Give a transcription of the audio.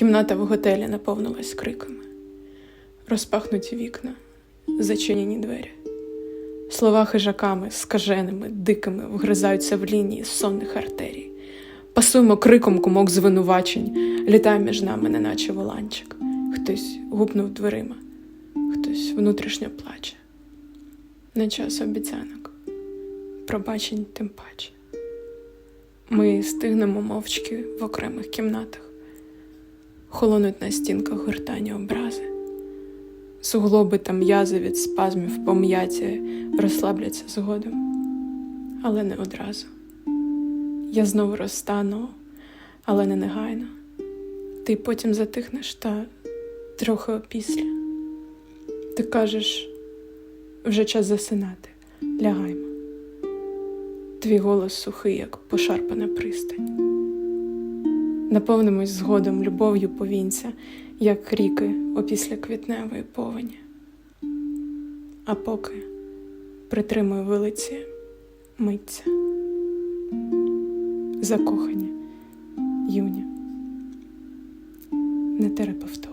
Кімната в готелі наповнилась криками, розпахнуті вікна, зачинені двері. Слова хижаками, скаженими, дикими вгризаються в лінії сонних артерій. Пасуємо криком кумок звинувачень, літає між нами, неначе воланчик. Хтось гупнув дверима, хтось внутрішньо плаче. Не час обіцянок, пробачень тим паче. Ми стигнемо мовчки в окремих кімнатах, холонуть на стінках гортані образи, суглоби та м'язи від спазмів пом'яті розслабляться згодом, але не одразу. Я знову розтану, але не негайно. Ти потім затихнеш та трохи опісля. Ти кажеш, вже час засинати, лягаймо. Твій голос сухий, як пошарпана пристань. Наповнимось згодом любов'ю повінця, як ріки опісля квітневої повені. А поки притримую вилиці митця. Закохані, юні, не терапевто.